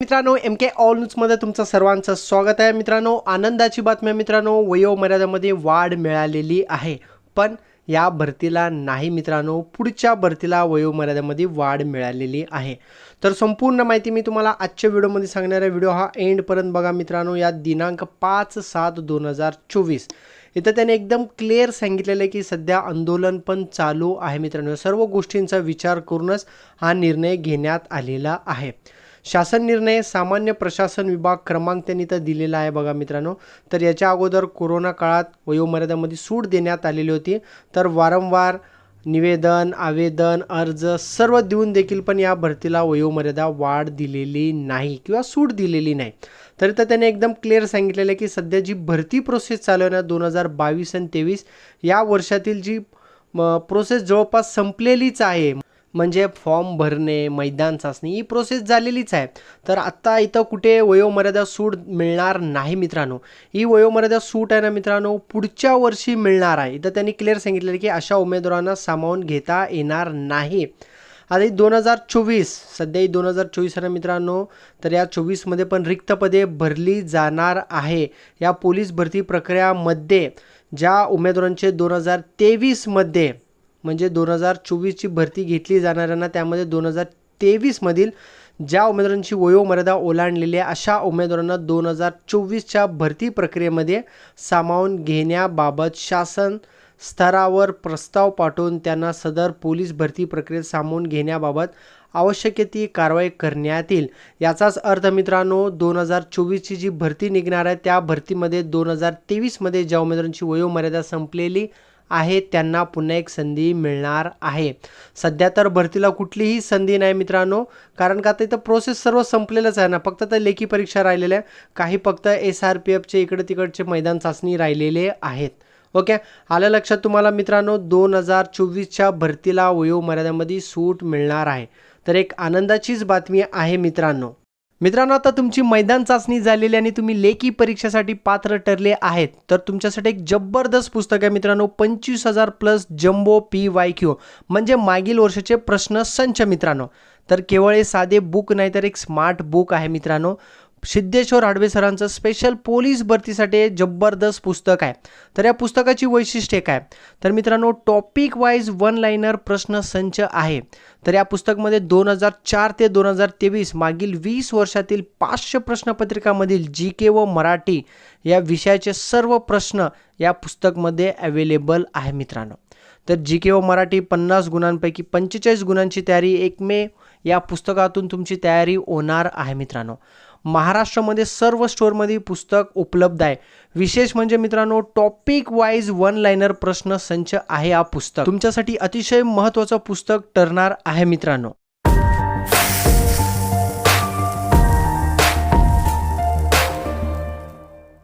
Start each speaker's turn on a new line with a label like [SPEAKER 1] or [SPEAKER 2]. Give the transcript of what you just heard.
[SPEAKER 1] मित्रांनो एम के ऑल न्यूजमध्ये तुमचं सर्वांचं स्वागत आहे. मित्रांनो आनंदाची बातमी मित्रांनो वयोमर्यादेमध्ये वाढ मिळालेली आहे. पण या भरतीला नाही मित्रांनो पुढच्या भरतीला वयोमर्यादेमध्ये वाढ मिळालेली आहे. तर संपूर्ण माहिती मी तुम्हाला आजच्या व्हिडिओमध्ये सांगणार आहे. व्हिडिओ हा एंडपर्यंत बघा मित्रांनो या दिनांक पाच सात दोन हजार चोवीस. इथं त्याने एकदम क्लिअर सांगितलेलं आहे की सध्या आंदोलन पण चालू आहे मित्रांनो. या सर्व गोष्टींचा विचार करूनच हा निर्णय घेण्यात आलेला आहे. शासन निर्णय सामान्य प्रशासन विभाग क्रमांक त्यांनी तर दिलेला आहे बघा मित्रांनो. तर याच्या अगोदर कोरोना काळात वयोमर्यादामध्ये सूट देण्यात आलेली होती. तर वारंवार निवेदन आवेदन अर्ज सर्व देऊन देखील पण या भरतीला वयोमर्यादा वाढ दिलेली नाही किंवा सूट दिलेली नाही. तरी तर त्याने एकदम क्लिअर सांगितलेलं आहे की सध्या जी भरती प्रोसेस चालू आहे ना दोन हजार बावीस आणि तेवीस या वर्षातील जी प्रोसेस जवळपास संपलेलीच आहे. म्हणजे फॉर्म भरणे मैदान चाचणी ही प्रोसेस झालेलीच आहे. तर आत्ता इथं कुठे वयोमर्यादा सूट मिळणार नाही मित्रांनो. ही वयोमर्यादा सूट आहे ना मित्रांनो पुढच्या वर्षी मिळणार आहे. इथं त्यांनी क्लिअर सांगितलेलं की अशा उमेदवारांना सामावून घेता येणार नाही. आता दोन हजार चोवीस सध्या ही दोन हजार चोवीस आहे ना मित्रांनो तर या चोवीसमध्ये पण रिक्त पदे भरली जाणार आहे. या पोलीस भरती प्रक्रियामध्ये ज्या उमेदवारांचे दोन हजार तेवीसमध्ये म्हणजे दोन हजार चोवीसची भरती घेतली जाणाऱ्यांना त्यामध्ये दोन हजार तेवीसमधील ज्या उमेदवारांची वयोमर्यादा ओलांडलेली आहे अशा उमेदवारांना दोन हजार चोवीसच्या भरती प्रक्रियेमध्ये सामावून घेण्याबाबत शासन स्तरावर प्रस्ताव पाठवून त्यांना सदर पोलीस भरती प्रक्रियेत सामावून घेण्याबाबत आवश्यक ती कारवाई करण्यात येईल. याचाच अर्थ मित्रांनो दोन हजार चोवीसची जी भरती निघणार आहे त्या भरतीमध्ये दोन हजार तेवीसमध्ये ज्या उमेदवारांची वयोमर्यादा संपलेली आहे त्यांना पुन्हा एक संधी मिळणार आहे. सध्या तर भरतीला कुठलीही संधी नाही मित्रांनो कारण का आता इथं प्रोसेस सर्व संपलेलंच आहे ना. फक्त तर लेखी परीक्षा राहिलेल्या आहे काही फक्त एस आर पी एफचे इकडे तिकडचे मैदान चाचणी राहिलेले आहेत. ओके? आलं लक्षात तुम्हाला मित्रांनो दोन हजार चोवीसच्या भरतीला वयोमर्यादेमध्ये सूट मिळणार आहे. तर एक आनंदाचीच बातमी आहे मित्रांनो. मित्रांनो आता तुमची मैदान चाचणी झालेली आणि तुम्ही लेखी परीक्षेसाठी पात्र ठरले आहेत. तर तुमच्यासाठी एक जबरदस्त पुस्तक आहे मित्रांनो पंचवीस हजार plus jumbo P Y Q म्हणजे मागील वर्षाचे प्रश्न संच मित्रांनो. तर केवळ हे साधे बुक नाही तर एक स्मार्ट बुक आहे मित्रांनो. सिद्धेश्वर हाडवे सरांचं स्पेशल पोलीस भरतीसाठी जबरदस्त पुस्तक आहे. तर या पुस्तकाची वैशिष्ट्ये काय? तर मित्रांनो टॉपिक वाईज वन लाईनर प्रश्न संच आहे. तर या पुस्तकमध्ये दोन हजार चार ते दोन हजार तेवीस मागील वीस वर्षातील पाचशे प्रश्नपत्रिकामधील जी के व मराठी या विषयाचे सर्व प्रश्न या पुस्तकमध्ये अवेलेबल आहे मित्रांनो. तर जी के व मराठी पन्नास गुणांपैकी पंचेचाळीस गुणांची तयारी एक मे या पुस्तकातून तुमची तयारी होणार आहे मित्रांनो. महाराष्ट्रामध्ये सर्व स्टोअरमध्ये पुस्तक उपलब्ध आहे. विशेष म्हणजे मित्रांनो टॉपिक वाईज वन लाईनर प्रश्न संच आहे हा पुस्तक. तुमच्यासाठी अतिशय महत्त्वाचं पुस्तक ठरणार आहे मित्रांनो.